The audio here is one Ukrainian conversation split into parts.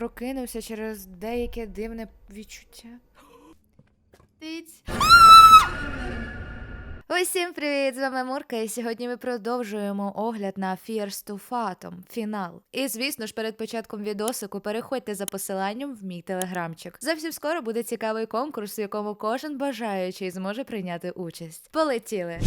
прокинувся через деяке дивне відчуття. Усім привіт! З вами Мурка, і сьогодні ми продовжуємо огляд на Fears to Fatum фінал. І звісно ж, перед початком відосику переходьте за посиланням в мій телеграмчик. Зовсім скоро буде цікавий конкурс, в якому кожен бажаючий зможе прийняти участь. Полетіли!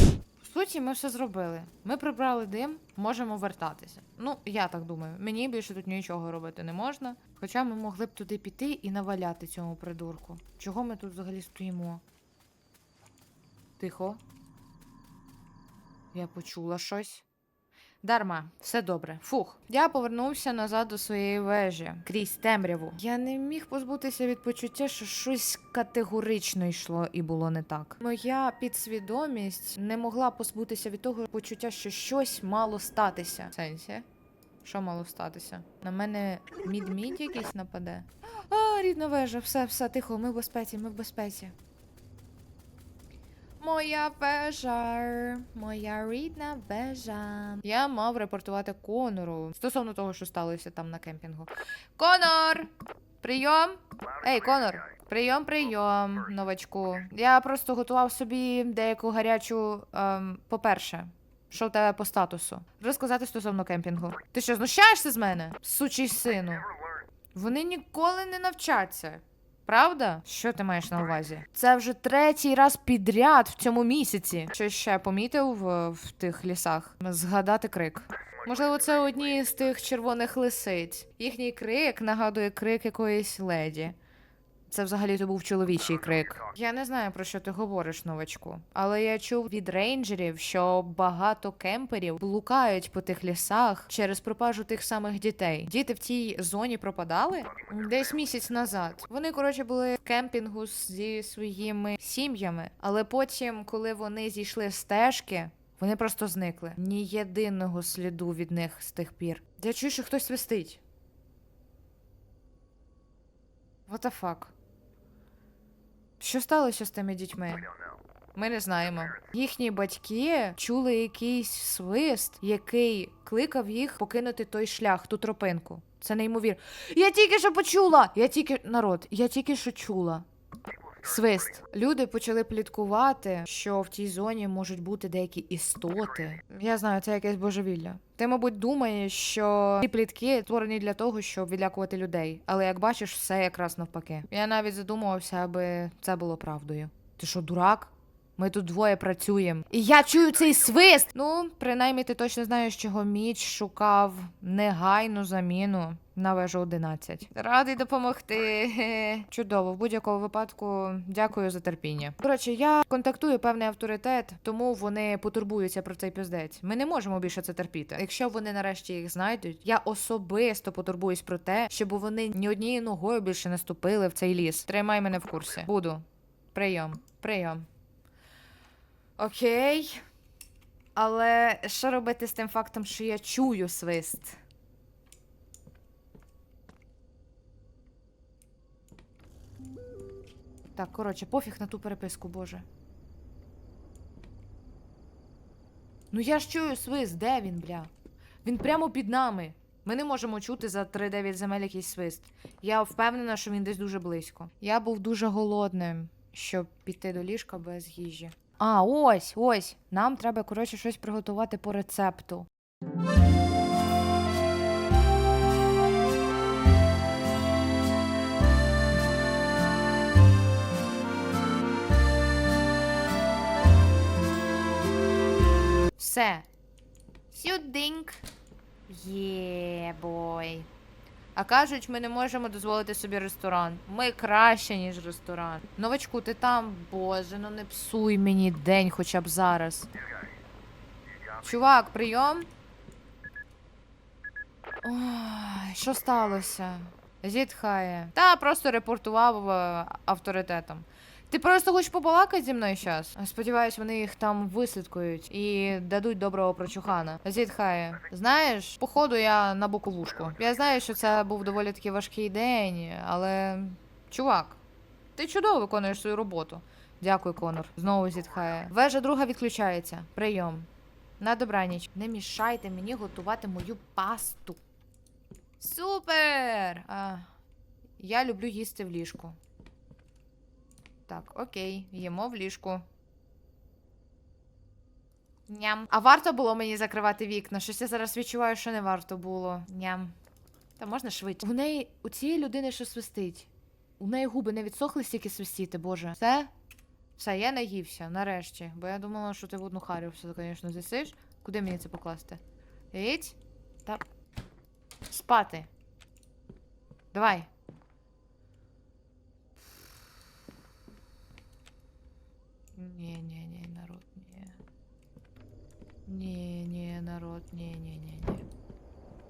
Суті, ми все зробили. Ми прибрали дим, можемо вертатися. Ну, я так думаю. Мені більше тут нічого робити не можна. Хоча ми могли б туди піти і наваляти цьому придурку. Чого ми тут взагалі стоїмо? Тихо. Я почула щось. Дарма, все добре. Фух. Я повернувся назад до своєї вежі крізь темряву. Я не міг позбутися від почуття, що щось категорично йшло і було не так. Моя підсвідомість не могла позбутися від того почуття, що щось мало статися. В Сенсі? Що мало статися? На мене мід-мід якийсь нападе. А, рідна вежа, все, все, тихо, ми в безпеці, ми в безпеці. Моя вежа, моя рідна вежа. Я мав репортувати Конору стосовно того, що сталося там на кемпінгу. Конор! Прийом! Ей, Конор! Прийом, прийом, новачку. Я просто готував собі деяку гарячу. Ем, по-перше, що в тебе по статусу? Розказати стосовно кемпінгу. Ти що, знущаєшся з мене? Сучий сину. Вони ніколи не навчаться. Правда? Що ти маєш на увазі? Це вже третій раз підряд в цьому місяці. Що ще помітив в, в тих лісах? Згадати крик. Можливо, це одні з тих червоних лисиць. Їхній крик нагадує крик якоїсь леді. Це взагалі то був чоловічий крик. Я не знаю про що ти говориш, новачку, але я чув від рейнджерів, що багато кемперів блукають по тих лісах через пропажу тих самих дітей. Діти в цій зоні пропадали десь місяць назад. Вони коротше були в кемпінгу зі своїми сім'ями, але потім, коли вони зійшли з стежки. Вони просто зникли. Ні єдиного сліду від них з тих пір. Я чую, що хтось свистить. What the fuck? Що сталося з тими дітьми? Ми не знаємо. Їхні батьки чули якийсь свист, який кликав їх покинути той шлях, ту тропинку. Це неймовірно. Я тільки що почула! Я тільки народ, я тільки що чула. Свист. Люди почали пліткувати, що в тій зоні можуть бути деякі істоти. Я знаю, це якесь божевілля. Ти, мабуть, думаєш, що ці плітки створені для того, щоб відлякувати людей. Але як бачиш, все якраз навпаки. Я навіть задумувався, аби це було правдою. Ти що, дурак? Ми тут двоє працюємо. І я чую цей свист. Ну, принаймні, ти точно знаєш, чого Міч шукав негайну заміну на вежу 11. Радий допомогти. Чудово, в будь-якому випадку дякую за терпіння. Коротше, я контактую певний авторитет, тому вони потурбуються про цей піздець. Ми не можемо більше це терпіти. Якщо вони нарешті їх знайдуть, я особисто потурбуюсь про те, щоб вони ні однією ногою більше не ступили в цей ліс. Тримай мене в курсі. Буду. Прийом. Прийом. Окей. Але що робити з тим фактом, що я чую свист? Так, коротше, пофіг на ту переписку, боже. Ну я ж чую свист, де він, бля? Він прямо під нами. Ми не можемо чути за 3-9 земель якийсь свист. Я впевнена, що він десь дуже близько. Я був дуже голодним, щоб піти до ліжка без їжі. А, ось, ось. Нам треба, коротше, щось приготувати по рецепту. Все. Сюдинк. Є, бой. А кажуть, ми не можемо дозволити собі ресторан. Ми краще, ніж ресторан. Новачку, ти там, боже, ну не псуй мені день хоча б зараз. Чувак, прийом. Ой, що сталося? Зітхає. Та просто репортував е, авторитетом. Ти просто хочеш побалакати зі мною зараз? Сподіваюсь, вони їх там вислідкують і дадуть доброго прочухана. Зітхає. Знаєш, походу я на боковушку. Я знаю, що це був доволі таки важкий день, але. Чувак, ти чудово виконуєш свою роботу. Дякую, Конор. Знову зітхає. Вежа друга відключається. Прийом. На добраніч. Не мішайте мені готувати мою пасту. Супер! А, Я люблю їсти в ліжку. Так, окей, їмо в ліжку. Ням. А варто було мені закривати вікна? Щось я зараз відчуваю, що не варто було. Ням. Та можна швидше. У неї, у цієї людини, що свистить. У неї губи не відсохли стільки свистіти, боже. Все? Все, я наївся, нарешті. Бо я думала, що ти в одну харю все, звісно, зісиш. Куди мені це покласти? Іть. Та. Спати. Давай. Ні, народ. Ні, ні, народ, ні.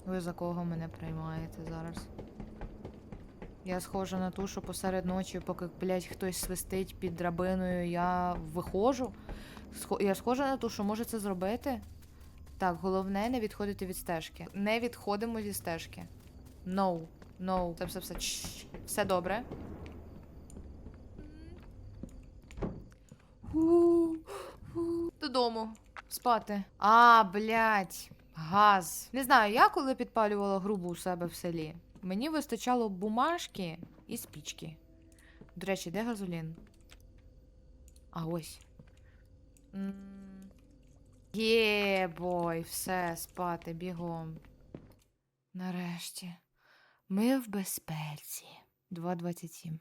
Ви за кого мене приймаєте зараз? Я схожа на ту, що посеред ночі, поки, блядь, хтось свистить під драбиною, я виходжу. Я схожа на ту, що може це зробити. Так, головне не відходити від стежки. Не відходимо зі стежки. No. No. Все все. Чш. Все добре. Спати. А, блядь. Газ. Не знаю, я коли підпалювала грубу у себе в селі. Мені вистачало бумажки і спічки. До речі, де газолін? А ось. М. Є, бой, все, спати, бігом. Нарешті. Ми в безпеці. 2.27.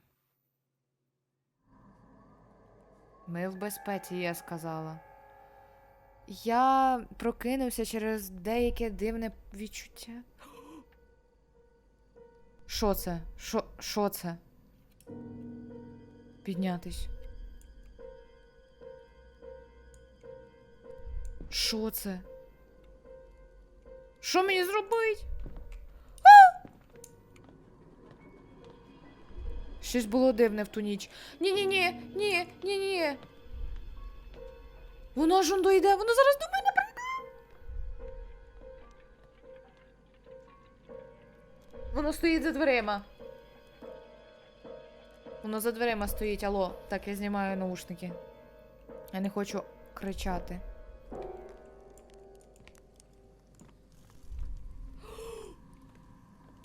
Ми в безпеці, я сказала. Я прокинувся через деяке дивне відчуття. Що це? Що, що це? Піднятись. Що це? Що мені зробить? Щось було дивне в ту ніч. Ні-ні-ні, ні, ні-ні. Воно ж он дойде, воно зараз до мене прийде. Воно стоїть за дверима. Воно за дверима стоїть, алло. Так, я знімаю наушники. Я не хочу кричати.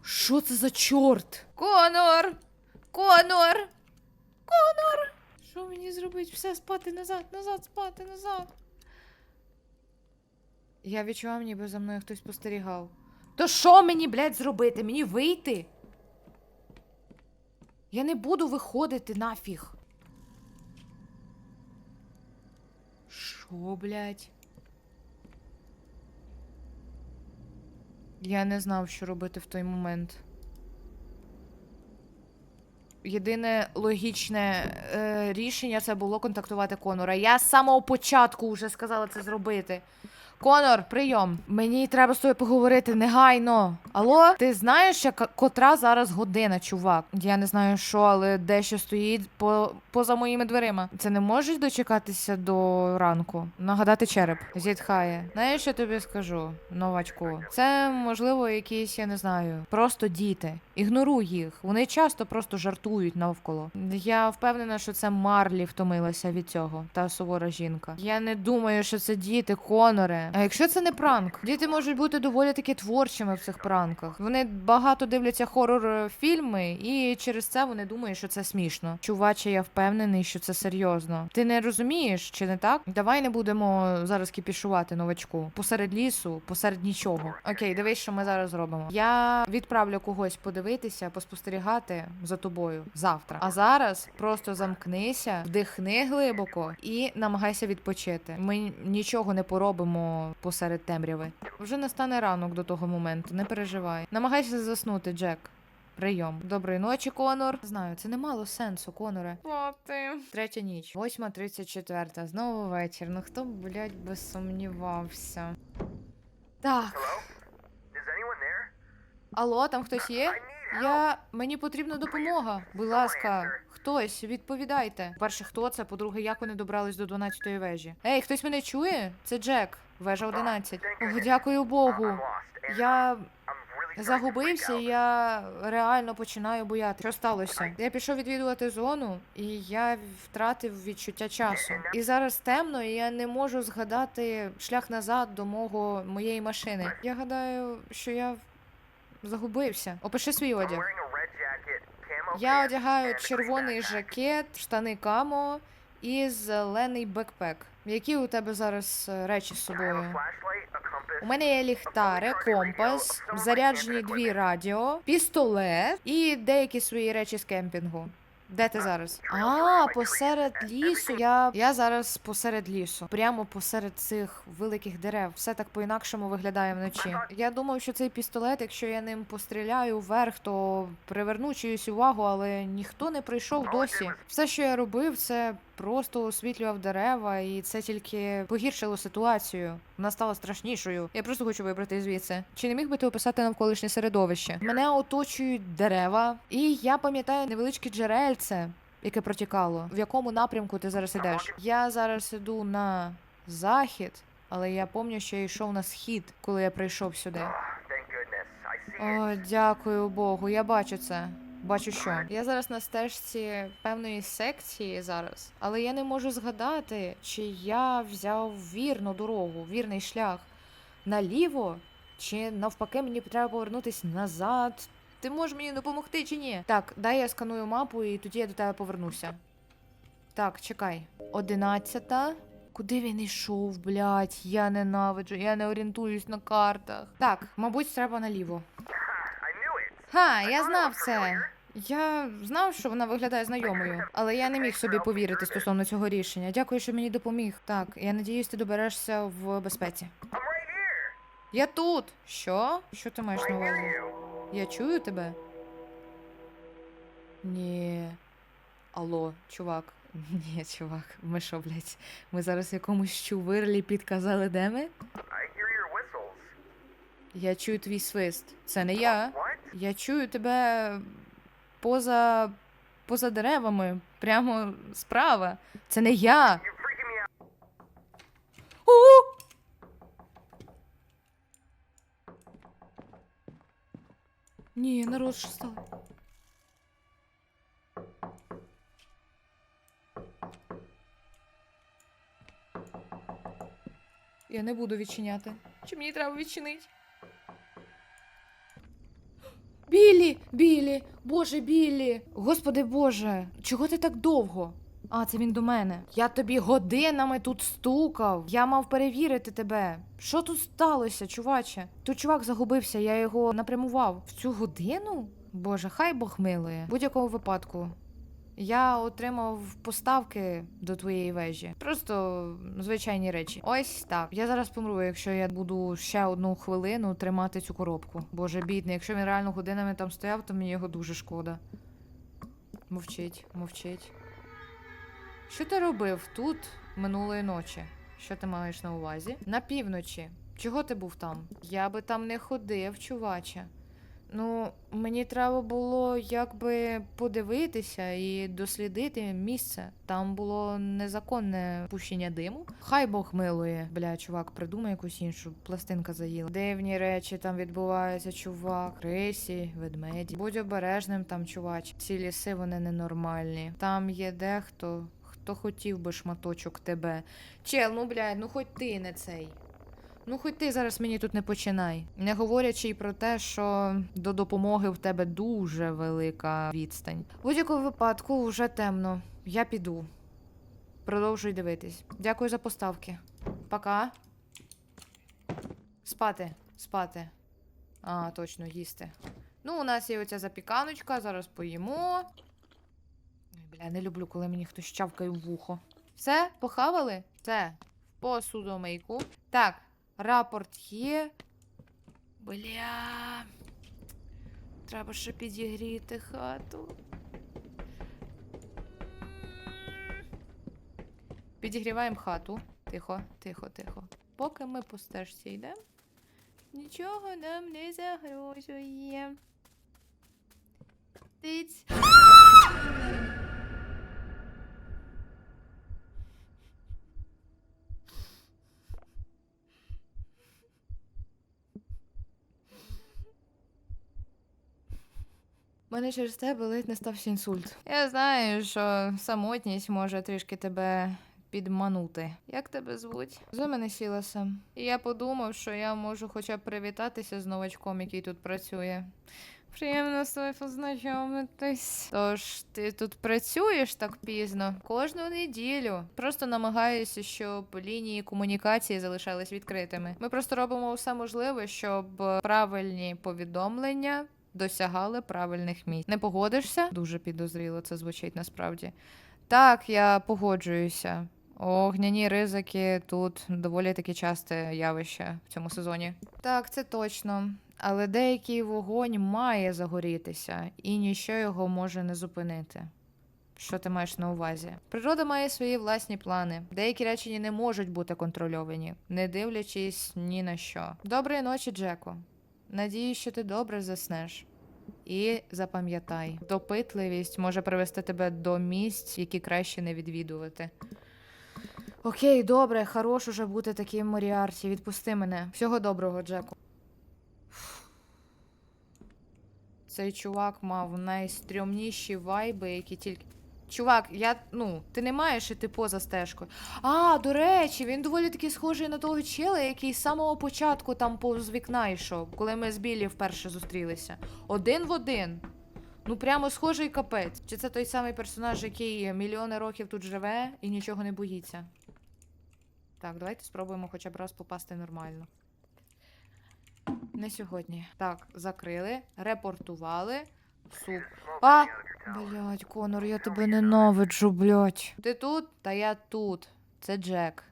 Що це за чорт? Конор! Конор! Конор! Що мені зробити? Все спати назад, назад, спати, назад. Я відчував, ніби за мною хтось спостерігав. То що мені, блядь, зробити? Мені вийти? Я не буду виходити нафіг. Що, блядь? Я не знав, що робити в той момент. Єдине логічне е, рішення це було контактувати Конора. Я з самого початку вже сказала це зробити. Конор, прийом. Мені треба з тобою поговорити негайно. Алло, ти знаєш, яка котра зараз година, чувак? Я не знаю, що, але дещо стоїть по, поза моїми дверима. Це не можеш дочекатися до ранку. Нагадати череп. Зітхає. Знаєш, що тобі скажу, новачку? Це можливо якісь, я не знаю, просто діти. Ігноруй їх. Вони часто просто жартують навколо. Я впевнена, що це Марлі втомилася від цього, та сувора жінка. Я не думаю, що це діти, Коноре. А якщо це не пранк, діти можуть бути доволі таки творчими в цих пранках. Вони багато дивляться хорор фільми, і через це вони думають, що це смішно. Чуваче, я впевнений, що це серйозно. Ти не розумієш, чи не так? Давай не будемо зараз кіпішувати новачку. Посеред лісу, посеред нічого. Окей, дивись, що ми зараз зробимо. Я відправлю когось подивитися, поспостерігати за тобою завтра. А зараз просто замкнися, вдихни глибоко і намагайся відпочити. Ми нічого не поробимо посеред темряви. Вже настане ранок до того моменту, не переживай. Намагайся заснути, Джек. Прийом. Доброї ночі, Конор. Знаю, це не мало сенсу, Коноре. Спати. Третя ніч. Восьма тридцять четверта. Знову вечір. Ну хто блядь, би сумнівався. Так. Is anyone there? Алло, там хтось є? Я. Мені потрібна допомога. Будь ласка, хтось, відповідайте. Перше, хто це? По-друге, як вони добрались до 12-ї вежі? Ей, хтось мене чує? Це Джек, вежа 11. О, дякую Богу. Я загубився, і я реально починаю бояти. Що сталося? Я пішов відвідувати зону, і я втратив відчуття часу. І зараз темно, і я не можу згадати шлях назад до мого моєї машини. Я гадаю, що я загубився. Опиши свій одяг. Я одягаю червоний жакет, штани камо і зелений бекпек. Які у тебе зараз е, речі з собою? У мене є ліхтари, компас, заряджені дві радіо, пістолет і деякі свої речі з кемпінгу. Де ти зараз? А, посеред лісу. Я, я зараз посеред лісу. Прямо посеред цих великих дерев. Все так по-інакшому виглядає вночі. Я думав, що цей пістолет, якщо я ним постріляю вверх, то приверну чиюсь увагу, але ніхто не прийшов досі. Все, що я робив, це просто освітлював дерева, і це тільки погіршило ситуацію. Вона стала страшнішою. Я просто хочу вибрати звідси. Чи не міг би ти описати навколишнє середовище? Мене оточують дерева, і я пам'ятаю невеличке джерельце, яке протікало. В якому напрямку ти зараз ідеш? Я зараз іду на захід, але я пам'ятаю, що я йшов на схід, коли я прийшов сюди. О, дякую Богу, я бачу це. Бачу що. Я зараз на стежці певної секції зараз, але я не можу згадати, чи я взяв вірну дорогу, вірний шлях наліво, чи навпаки мені треба повернутися назад. Ти можеш мені допомогти чи ні? Так, дай я сканую мапу і тоді я до тебе повернуся. Так, чекай. Одинадцята. Куди він йшов, блядь? Я ненавиджу, я не орієнтуюсь на картах. Так, мабуть, треба наліво. Ха, я знав це. Я знав, що вона виглядає знайомою, але я не міг собі повірити стосовно цього рішення. Дякую, що мені допоміг. Так, я надіюсь, ти доберешся в безпеці. Я тут. Що? Що ти маєш на увазі? Я чую тебе? Ні. Алло, чувак. Ні, чувак, ми що, блядь, ми зараз якомусь чувирлі підказали, де ми? Я чую твій свист. Це не я. Я чую тебе поза. поза деревами, прямо справа. Це не я. You're freaking me out. У! Ні, народ, що стало? Я не буду відчиняти. Чи мені треба відчинити? Білі, Білі, Боже, Білі. Господи Боже, чого ти так довго? А, це він до мене. Я тобі годинами тут стукав. Я мав перевірити тебе. Що тут сталося, чуваче? Тут чувак загубився, я його напрямував. В цю годину? Боже, хай Бог милує. Будь-якому випадку. Я отримав поставки до твоєї вежі. Просто звичайні речі. Ось так. Я зараз помру, якщо я буду ще одну хвилину тримати цю коробку. Боже, бідний, якщо він реально годинами там стояв, то мені його дуже шкода. Мовчить, мовчить. Що ти робив тут минулої ночі? Що ти маєш на увазі? На півночі. Чого ти був там? Я би там не ходив, чуваче. Ну, мені треба було якби подивитися і дослідити місце. Там було незаконне пущення диму. Хай Бог милує. Бля, чувак, придумай якусь іншу. Пластинка заїла. Дивні речі там відбуваються, чувак. Крисі, ведмеді. Будь обережним там, чувач. Ці ліси вони ненормальні. Там є дехто, хто хотів би шматочок тебе. Чел, ну блядь, ну хоч ти не цей. Ну, хоч ти зараз мені тут не починай. Не говорячи й про те, що до допомоги в тебе дуже велика відстань. В будь-якому випадку вже темно. Я піду. Продовжуй дивитись. Дякую за поставки. Пока. Спати, спати. А, точно, їсти. Ну, у нас є оця запіканочка, зараз поїмо. Бля, не люблю, коли мені хтось чавкає в вухо. Все, похавали? Це в посудомийку. Так, рапорт є. Бля. Треба ще підігріти хату. Підігріваємо хату. Тихо, тихо, тихо. Поки ми по стежці йдемо, нічого нам не загрожує. Тиць. Мене через тебе ледь не стався інсульт. Я знаю, що самотність може трішки тебе підманути. Як тебе звуть? Звуть мене Сіласом. І я подумав, що я можу хоча б привітатися з новачком, який тут працює. Приємно з тобою познайомитись. Тож, ти тут працюєш так пізно кожну неділю. Просто намагаюся, щоб лінії комунікації залишались відкритими. Ми просто робимо все можливе, щоб правильні повідомлення досягали правильних місць. Не погодишся? Дуже підозріло це звучить насправді. Так, я погоджуюся. Огняні ризики тут доволі таки часте явище в цьому сезоні. Так, це точно. Але деякий вогонь має загорітися, і ніщо його може не зупинити. Що ти маєш на увазі? Природа має свої власні плани. Деякі речі не можуть бути контрольовані, не дивлячись ні на що. Доброї ночі, Джеко. Надію, що ти добре заснеш. І запам'ятай, допитливість може привести тебе до місць, які краще не відвідувати. Окей, добре, хорош уже бути таким Моріарті. Відпусти мене. Всього доброго, Джеку. Цей чувак мав найстрьомніші вайби, які тільки. Чувак, я. Ну, ти не маєш іти поза стежкою. А, до речі, він доволі таки схожий на того чела, який з самого початку там повз вікна йшов, коли ми з Біллі вперше зустрілися. Один в один. Ну, прямо схожий капець. Чи це той самий персонаж, який мільйони років тут живе і нічого не боїться? Так, давайте спробуємо хоча б раз попасти нормально. Не сьогодні. Так, закрили, репортували. Суп. А! Блять, Конор, я тебе ненавиджу, блять. Ти тут? Та я тут. Це Джек.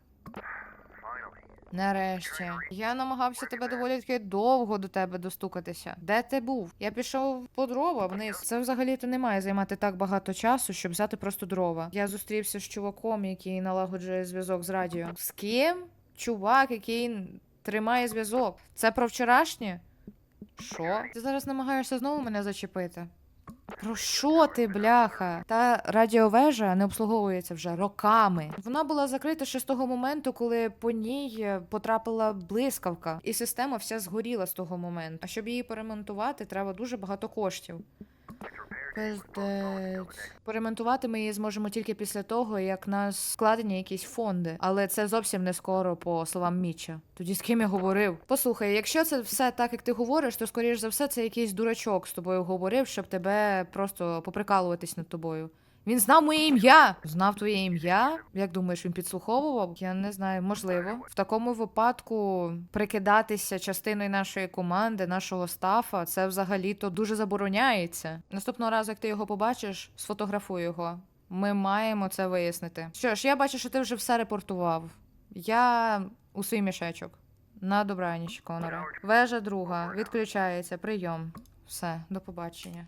Нарешті. Я намагався тебе доволі таки довго до тебе достукатися. Де ти був? Я пішов по дрова вниз. Це взагалі-то не має займати так багато часу, щоб взяти просто дрова. Я зустрівся з чуваком, який налагоджує зв'язок з радіо. З ким? Чувак, який тримає зв'язок. Це про вчорашнє? Що? Ти зараз намагаєшся знову мене зачепити? Про що ти, бляха? Та радіовежа не обслуговується вже роками. Вона була закрита ще з того моменту, коли по ній е, потрапила блискавка, і система вся згоріла з того моменту. А щоб її перемонтувати, треба дуже багато коштів. Пиздець. Поремонтувати ми її зможемо тільки після того, як нас складені якісь фонди. Але це зовсім не скоро, по словам Міча. Тоді з ким я говорив? Послухай, якщо це все так, як ти говориш, то скоріш за все це якийсь дурачок з тобою говорив, щоб тебе просто поприкалуватись над тобою. Він знав моє ім'я. Знав твоє ім'я? Як думаєш, він підслуховував? Я не знаю, можливо. В такому випадку прикидатися частиною нашої команди, нашого стафа, це взагалі-то дуже забороняється. Наступного разу, як ти його побачиш, сфотографуй його. Ми маємо це вияснити. Що ж, я бачу, що ти вже все репортував. Я у свій мішечок. На добраніч, Коноре. Вежа друга. Відключається. Прийом. Все, до побачення.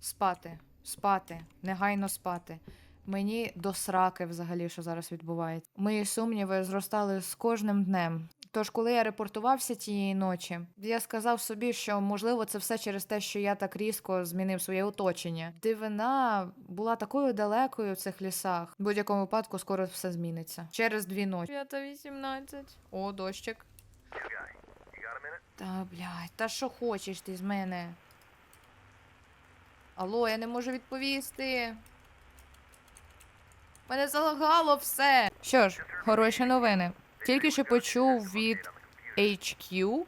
Спати, спати, негайно спати. Мені до сраки взагалі, що зараз відбувається. Мої сумніви зростали з кожним днем. Тож, коли я репортувався тієї ночі, я сказав собі, що можливо це все через те, що я так різко змінив своє оточення. Дивина була такою далекою в цих лісах. В будь-якому випадку скоро все зміниться. Через дві ночі. П'ята вісімнадцять. О, дощик. Та блядь, та що хочеш ти з мене? Алло, я не можу відповісти. Мене залагало все. Що ж, хороші новини. Тільки що почув від HQ,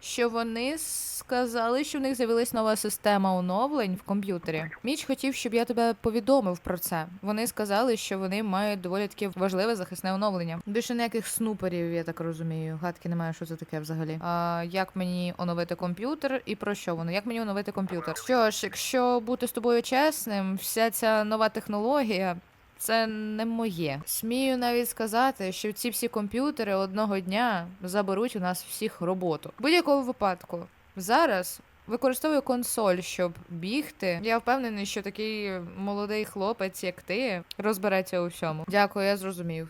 що вони сказали, що в них з'явилась нова система оновлень в комп'ютері. Міч хотів, щоб я тебе повідомив про це. Вони сказали, що вони мають доволі таке важливе захисне оновлення. Більше ніяких снуперів, я так розумію. Гадки немає, що це таке взагалі. А як мені оновити комп'ютер і про що воно? Як мені оновити комп'ютер? Що ж, якщо бути з тобою чесним, вся ця нова технологія. Це не моє. Смію навіть сказати, що ці всі комп'ютери одного дня заберуть у нас всіх роботу. Будь-якому випадку зараз використовую консоль, щоб бігти. Я впевнений, що такий молодий хлопець, як ти, розбереться у всьому. Дякую, я зрозумів.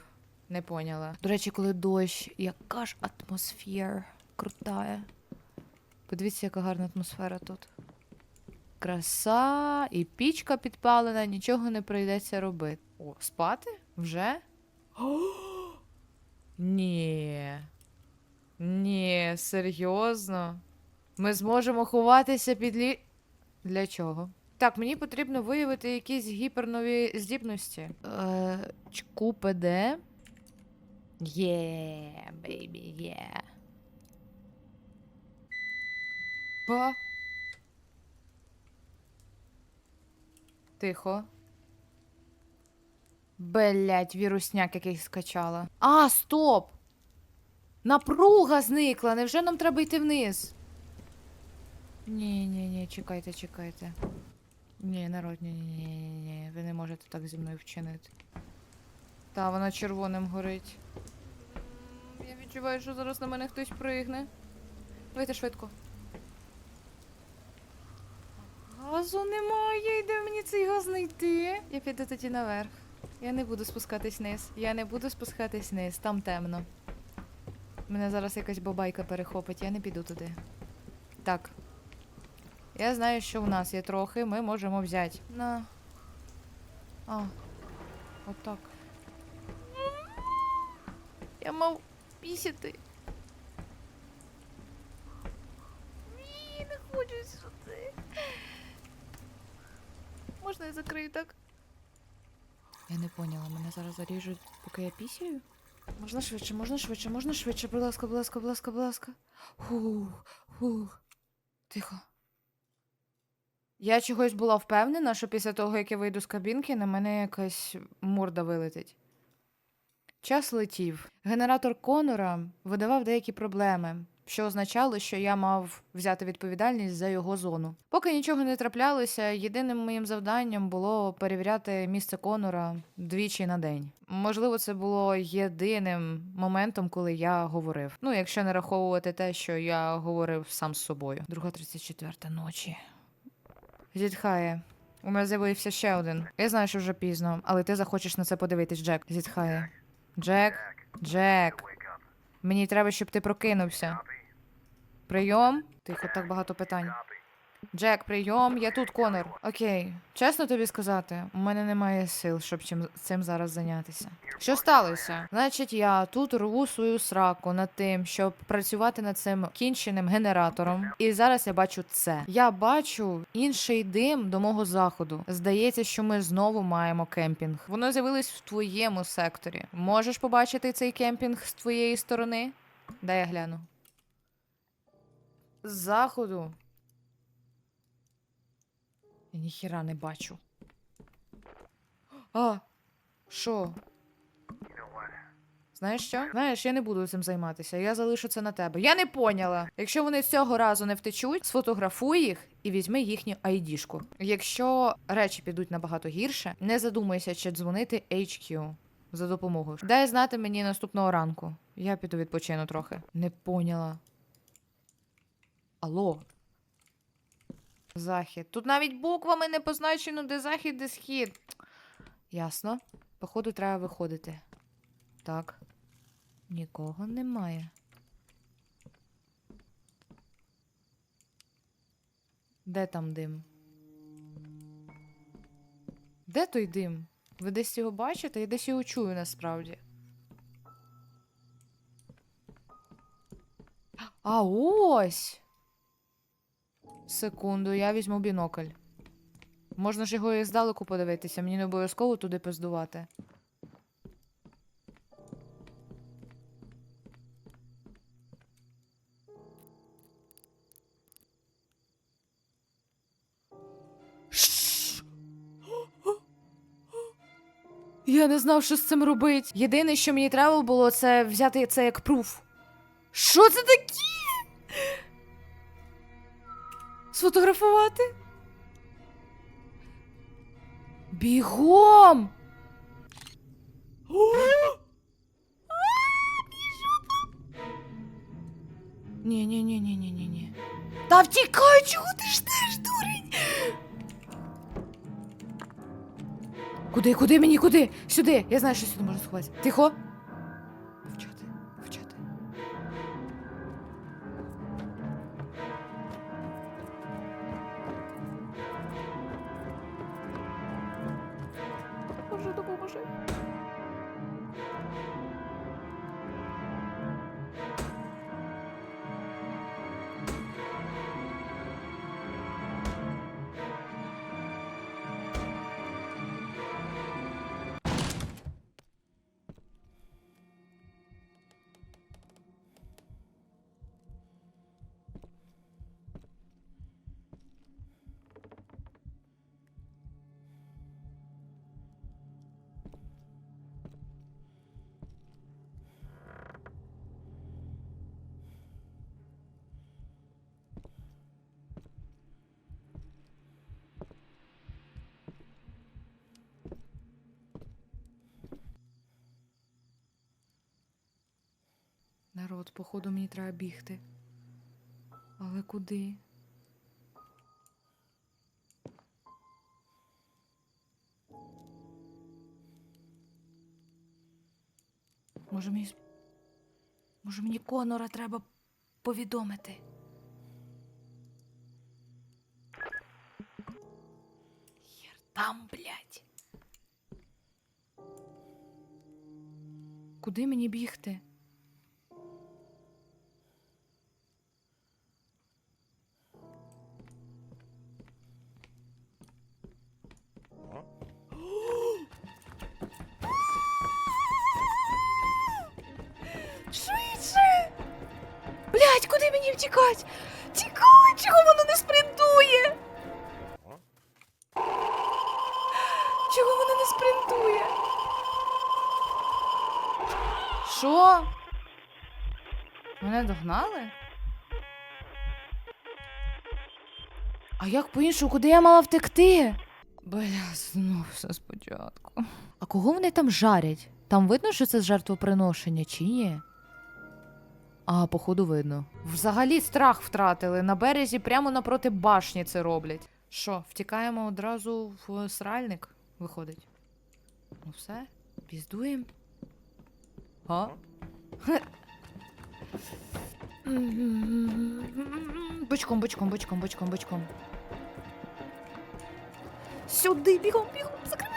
Не поняла. До речі, коли дощ, яка ж атмосфера крутая. Подивіться, яка гарна атмосфера тут. Краса і пічка підпалена, нічого не прийдеться робити. О, спати? Вже? О, ні. Ні, серйозно. Ми зможемо ховатися під лі. Для чого? Так, мені потрібно виявити якісь гіпернові здібності. Е, чку ПД. Є, бейбі, є. Ба. Тихо. Блять, вірусняк якийсь скачала. А, стоп! Напруга зникла. Невже нам треба йти вниз? Ні, ні, ні, чекайте, чекайте. Ні, народ, ні, ні, ні, ні. Ви не можете так зі мною вчинити. Та, вона червоним горить. Я відчуваю, що зараз на мене хтось пригне. Давайте швидко. Газу немає, йде мені цей газ знайти. Я піду тоді наверх. Я не буду спускатись вниз. Я не буду спускатись вниз, там темно. Мене зараз якась бабайка перехопить, я не піду туди. Так. Я знаю, що в нас є трохи, ми можемо взяти. На. А. Отак. Я мав пісяти. Ні, не хочу сюди. Закрию так? Я не поняла, мене зараз заріжуть, поки я пісію? Можна швидше, можна швидше, можна швидше, будь ласка, будь ласка, будь ласка, будь ласка. Фух, фух. Тихо. Я чогось була впевнена, що після того, як я вийду з кабінки, на мене якась морда вилетить. Час летів. Генератор Конора видавав деякі проблеми, що означало, що я мав взяти відповідальність за його зону. Поки нічого не траплялося, єдиним моїм завданням було перевіряти місце Конора двічі на день. Можливо, це було єдиним моментом, коли я говорив. Ну, якщо не раховувати те, що я говорив сам з собою. Друга 34 ночі. Зітхає. У мене з'явився ще один. Я знаю, що вже пізно, але ти захочеш на це подивитись, Джек. Зітхає. Джек, Джек. Мені треба, щоб ти прокинувся. Прийом? Тихо, так багато питань. Джек, прийом, я тут, Конор. Окей, чесно тобі сказати, у мене немає сил, щоб чим цим зараз зайнятися. Що сталося? Значить, я тут рву свою сраку над тим, щоб працювати над цим кінченим генератором. І зараз я бачу це. Я бачу інший дим до мого заходу. Здається, що ми знову маємо кемпінг. Воно з'явилось в твоєму секторі. Можеш побачити цей кемпінг з твоєї сторони? Дай я гляну. З заходу. Я ніхіра не бачу. А, що? Знаєш що? Знаєш, я не буду цим займатися. Я залишу це на тебе. Я не поняла. Якщо вони цього разу не втечуть, сфотографуй їх і візьми їхню айдішку. Якщо речі підуть набагато гірше, не задумайся, чи дзвонити HQ за допомогою. Дай знати мені наступного ранку. Я піду відпочину трохи. Не поняла. Алло. Захід. Тут навіть буквами не позначено, де захід, де схід. Ясно. Походу, треба виходити. Так. Нікого немає. Де там дим? Де той дим? Ви десь його бачите? Я десь його чую насправді. А ось. Секунду, я візьму бінокль. Можна ж його і здалеку подивитися, мені не обов'язково туди пиздувати. Я не знав, що з цим робити. Єдине, що мені треба було, це взяти це як пруф. Що це таке? Сфотографувати? Бігом! Ні, ні, ні, ні, ні, ні, ні. Та втікай, чого ти ж теж, дурень? Куди, куди мені, куди? Сюди. Я знаю, що сюди можна сховатися. Тихо. От, походу, мені треба бігти. Але куди? Може мені. Може мені Конора треба повідомити. Хер там, блядь. Куди мені бігти? Блять, куди мені втікать? Тікай, чого воно не спринтує? Чого воно не спринтує? Що? Мене догнали? А як по-іншому, куди я мала втекти? Бля, знов все спочатку. А кого вони там жарять? Там видно, що це жертвоприношення, чи ні? А, походу, видно. Взагалі страх втратили. На березі прямо напроти башні це роблять. Що, втікаємо одразу в сральник, виходить. Ну все, піздуємо. А? Бочком, бочком, бочком, бочком, бочком. Сюди, бігом, бігом, закривай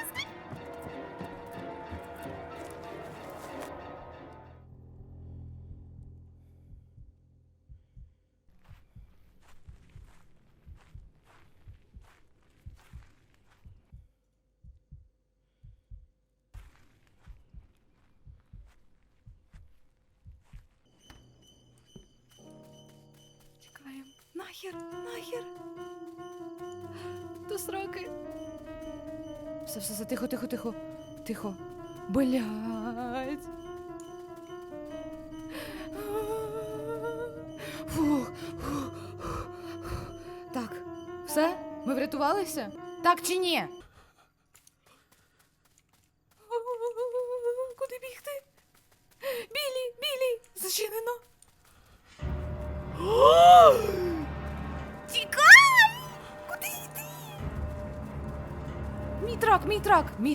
Нахер, нахер. До сраки. Все, все, все, тихо, тихо, тихо. Тихо. Блять. Так, все? Ми врятувалися? Так чи ні?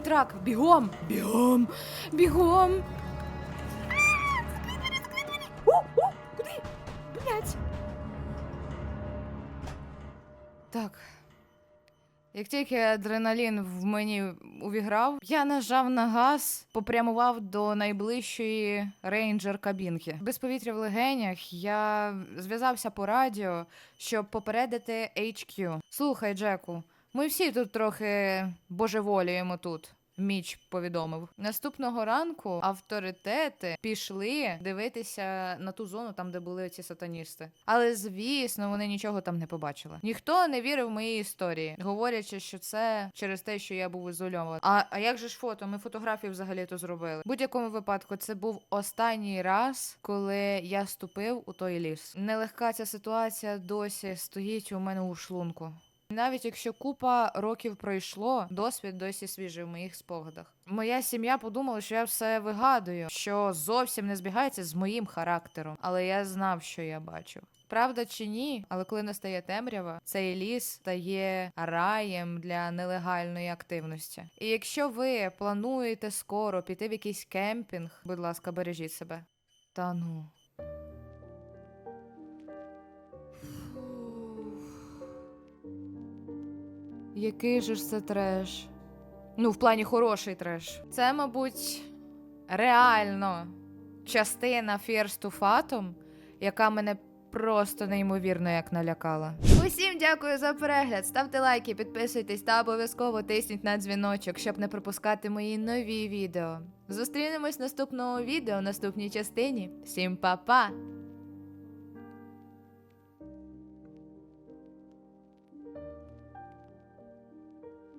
Трак. Бігом! Бігом! Бігом! Куди? Блять. Так. Як тільки адреналін в мені увіграв, я нажав на газ, попрямував до найближчої рейнджер кабінки. Без повітря в легенях я зв'язався по радіо, щоб попередити HQ. Слухай, Джеку, ми всі тут трохи божеволіємо тут. Міч повідомив. Наступного ранку авторитети пішли дивитися на ту зону, там де були ці сатаністи. Але звісно, вони нічого там не побачили. Ніхто не вірив моїй історії, говорячи, що це через те, що я був ізольований. А, а як же ж фото? Ми фотографії взагалі то зробили. В будь-якому випадку, це був останній раз, коли я ступив у той ліс. Нелегка ця ситуація досі стоїть у мене у шлунку. Навіть якщо купа років пройшло, досвід досі свіжий в моїх спогадах. Моя сім'я подумала, що я все вигадую, що зовсім не збігається з моїм характером, але я знав, що я бачив. Правда чи ні, але коли настає темрява, цей ліс стає раєм для нелегальної активності. І якщо ви плануєте скоро піти в якийсь кемпінг, будь ласка, бережіть себе. Та ну. Який же ж це треш? Ну, в плані хороший треш. Це, мабуть, реально частина Fears to Fatum, яка мене просто неймовірно як налякала. Усім дякую за перегляд. Ставте лайки, підписуйтесь та обов'язково тисніть на дзвіночок, щоб не пропускати мої нові відео. Зустрінемось наступного відео в наступній частині. Всім па-па!